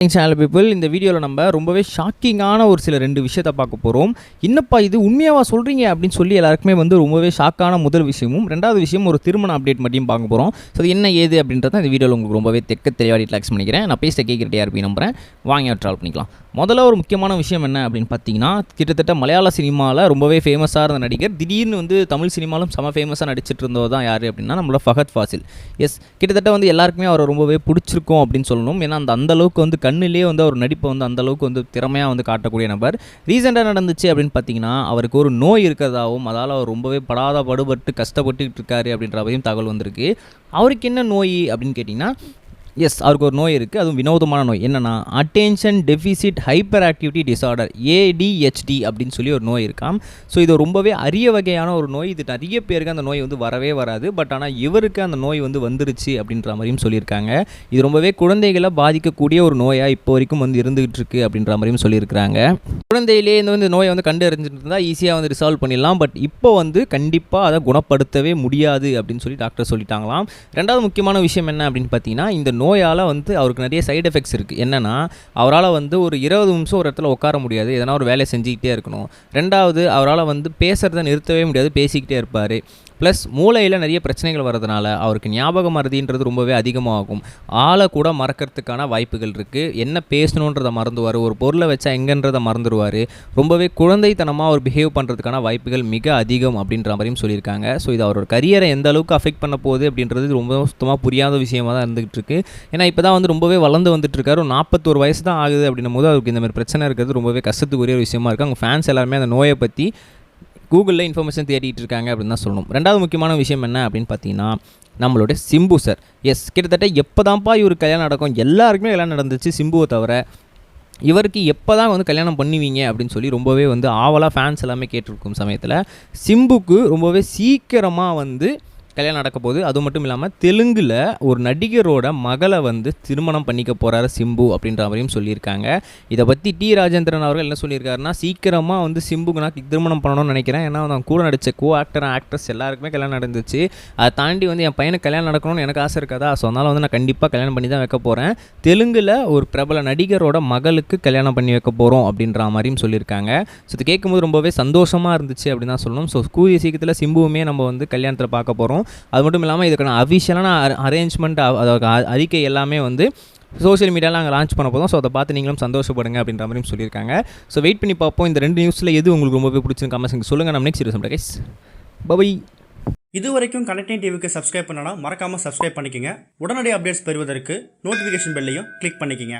Channel people இந்த வீடியோவில் நம்ம ரொம்பவே ஷாக்கிங்கான ஒரு சில ரெண்டு விஷயத்தை பார்க்க போகிறோம் என்னப்பா இது உண்மையாவா சொல்கிறீங்க அப்படின்னு சொல்லி எல்லாருக்குமே வந்து ரொம்பவே ஷாக்கான முதல் விஷயமும் ரெண்டாவது விஷயம் ஒரு திருமண அப்டேட் மட்டும் பார்க்க போகிறோம் ஸோ அது என்ன ஏது அப்படின்றத இந்த வீடியோவில் உங்களுக்கு ரொம்பவே தெக்க தெளிவாக ரிலாக்ஸ் பண்ணிக்கிறேன். நான் பேசிட்ட கேட்குறேன் யார் நம்புறேன். வாங்க ட்ராவல் பண்ணிக்கலாம். முதல்ல ஒரு முக்கியமான விஷயம் என்ன அப்படின்னு பார்த்தீங்கன்னா கிட்டத்தட்ட மலையாள சினிமாவில் ரொம்பவே ஃபேமஸாக இருந்த நடிகர் திடீர்னு வந்து தமிழ் சினிமாலும் செம ஃபேமஸாக நடிச்சிட்டு இருந்தவர் தான் யார் அப்படின்னா நம்மளோட ஃபஹத் ஃபாசில். எஸ் கிட்டத்தட்ட வந்து எல்லாருக்குமே அவரை ரொம்பவே பிடிச்சிருக்கும் அப்படின்னு சொல்லணும். ஏன்னா அந்த அந்தளவுக்கு வந்து கண்ணிலே வந்து அவர் நடிப்பை வந்து அந்த அளவுக்கு வந்து திறமையாக வந்து காட்டக்கூடிய நபர். ரீசெண்டாக நடந்துச்சு அப்படின்னு பார்த்தீங்கன்னா அவருக்கு ஒரு நோய் இருக்கிறதாவும் அதால் அவர் ரொம்பவே படாத படுபட்டு கஷ்டப்பட்டுக்கிட்டு இருக்காரு அப்படின்ற மாதிரியும் தகவல் வந்திருக்கு. அவருக்கு என்ன நோய் அப்படின்னு கேட்டிங்கன்னா எஸ் அவருக்கு ஒரு நோய் இருக்குது அதுவும் வினோதமான நோய். என்னென்னா attention deficit hyper activity disorder ADHD அப்படின்னு சொல்லி ஒரு நோய் இருக்காம். ஸோ இது ரொம்பவே அரிய வகையான ஒரு நோய். இது நிறைய பேருக்கு அந்த நோய் வந்து வரவே வராது. பட் ஆனால் இவருக்கு அந்த நோய் வந்து வந்துருச்சு அப்படின்ற மாதிரியும் சொல்லியிருக்காங்க. இது ரொம்பவே குழந்தைகளை பாதிக்கக்கூடிய ஒரு நோயாக இப்போ வரைக்கும் வந்து இருந்துகிட்டு இருக்கு அப்படின்ற மாதிரியும் சொல்லியிருக்கிறாங்க. குழந்தையிலே இந்த வந்து நோயை வந்து கண்டு இருந்தால் ஈஸியாக வந்து ரிசால்வ் பண்ணிடலாம். பட் இப்போ வந்து கண்டிப்பாக அதை குணப்படுத்தவே முடியாது அப்படின்னு சொல்லி டாக்டர் சொல்லிட்டாங்களாம். ரெண்டாவது முக்கியமான விஷயம் என்ன அப்படின்னு பார்த்தீங்கன்னா இந்த நோய் நோயால் வந்து அவருக்கு நிறைய சைடு எஃபெக்ட்ஸ் இருக்குது என்னென்னா அவரால் வந்து ஒரு இருபது நிமிஷம் ஒரு இடத்துல உட்கார முடியாது. எதனா ஒரு வேலையை செஞ்சுக்கிட்டே இருக்கணும். ரெண்டாவது அவரால் வந்து பேசுகிறத நிறுத்தவே முடியாது. பேசிக்கிட்டே இருப்பார். ப்ளஸ் மூளையில் நிறைய பிரச்சனைகள் வரதுனால அவருக்கு ஞாபக மருதின்றது ரொம்பவே அதிகமாகும். ஆளை கூட மறக்கிறதுக்கான வாய்ப்புகள் இருக்குது என்ன பேசணுன்றதை மறந்துவார் ஒரு பொருளை வச்சா எங்கன்றதை மறந்துடுவார் ரொம்பவே குழந்தைத்தனமாக அவர் பிஹேவ் பண்ணுறதுக்கான வாய்ப்புகள் மிக அதிகம் அப்படின்ற மாதிரியும் சொல்லியிருக்காங்க. ஸோ இது அவரோட கரியரை எந்த அளவுக்கு அஃபெக்ட் பண்ண போகுது அப்படின்றது ரொம்ப சுத்தமாக புரியாத விஷயமா தான் இருந்துகிட்டு இருக்கு ஏன்னா இப்போ தான் வந்து ரொம்பவே வளர்ந்து வந்துட்டுருக்காரு ஒரு நாற்பத்தோரு வயசு தான் ஆகுது அப்படின்னும் போது அவருக்கு இந்த மாதிரி பிரச்சனை இருக்கிறது ரொம்பவே கஷ்டத்துக்குரிய ஒரு விஷயமா இருக்குது அவங்க ஃபேன்ஸ் எல்லாருமே அந்த நோயை பற்றி கூகுளில் இன்ஃபர்மேஷன் தேடிட்டு இருக்காங்க அப்படின்னு தான் சொல்லணும். ரெண்டாவது முக்கியமான விஷயம் என்ன அப்படின்னு பார்த்தீங்கன்னா நம்மளோட சிம்பு சார் எஸ் கிட்டத்தட்ட எப்போ தான்ப்பா இவர் கல்யாணம் நடக்கும்? எல்லாருக்குமே கல்யாணம் நடந்துச்சு சிம்புவை தவிர இவருக்கு எப்போ தான் வந்து கல்யாணம் பண்ணுவீங்க அப்படின்னு சொல்லி ரொம்பவே வந்து ஆவலாக ஃபேன்ஸ் எல்லாமே கேட்டிருக்கும் சமயத்தில் சிம்புக்கு ரொம்பவே சீக்கிரமாக வந்து கல்யாணம் நடக்க போகுது அது மட்டும் இல்லாமல் தெலுங்கில் ஒரு நடிகரோட மகளை வந்து திருமணம் பண்ணிக்க போகிறாரு சிம்பு அப்படின்ற மாதிரியும் சொல்லியிருக்காங்க. இதை பற்றி டி ராஜேந்திரன் அவர்கள் என்ன சொல்லியிருக்காருன்னா சீக்கிரமாக வந்து சிம்புக்கு நான் திருமணம் பண்ணணும்னு நினைக்கிறேன். ஏன்னா நான் கூட நடித்த கோ ஆக்டர் ஆக்ட்ரஸ் எல்லாருக்குமே கல்யாணம் நடந்துச்சு. அதை தாண்டி வந்து என் பையனுக்கு கல்யாணம் நடக்கணும்னு எனக்கு ஆசை இருக்காதா? ஸோ அதனால் வந்து நான் கண்டிப்பாக கல்யாணம் பண்ணி தான் வைக்க போகிறேன் தெலுங்கில் ஒரு பிரபல நடிகரோட மகளுக்கு கல்யாணம் பண்ணி வைக்க போகிறோம் அப்படின்ற மாதிரியும் சொல்லியிருக்காங்க. ஸோ இது கேட்கும்போது ரொம்பவே சந்தோஷமாக இருந்துச்சு அப்படின்னு தான் சொல்லணும். ஸோ கூடிய சீக்கிரத்தில் சிம்புவுமே நம்ம வந்து கல்யாணத்தில் பார்க்க போகிறோம் அது மட்டும் இல்லாமல் இதுக்கான அஃபிஷியலான அரேஞ்ச்மெண்ட் அதோட அறிக்கை எல்லாமே வந்து சோஷியல் மீடியாவில் நாங்கள் லான்ச் பண்ண போதும் ஸோ அதை பார்த்து நீங்களும் சந்தோஷப்படுங்க அப்படின்ற மாதிரியும் சொல்லியிருக்காங்க. ஸோ வெயிட் பண்ணி பார்ப்போம். இந்த ரெண்டு நியூஸில் எது உங்களுக்கு ரொம்பவே பிடிச்சிருக்காம சொல்லுங்கள் நம்ம நெக்ஸ்ட் வீடியோ கைஸ் பபை இது வரைக்கும் கனெக்டிங் டிவிக்கு சப்ஸ்கிரைப் பண்ணனா மறக்காமல் சப்ஸ்கிரைப் பண்ணிக்கோங்க. உடனடி அப்டேட்ஸ் பெறுவதற்கு நோட்டிஃபிகேஷன் பெல்லையும் கிளிக் பண்ணிக்கோங்க.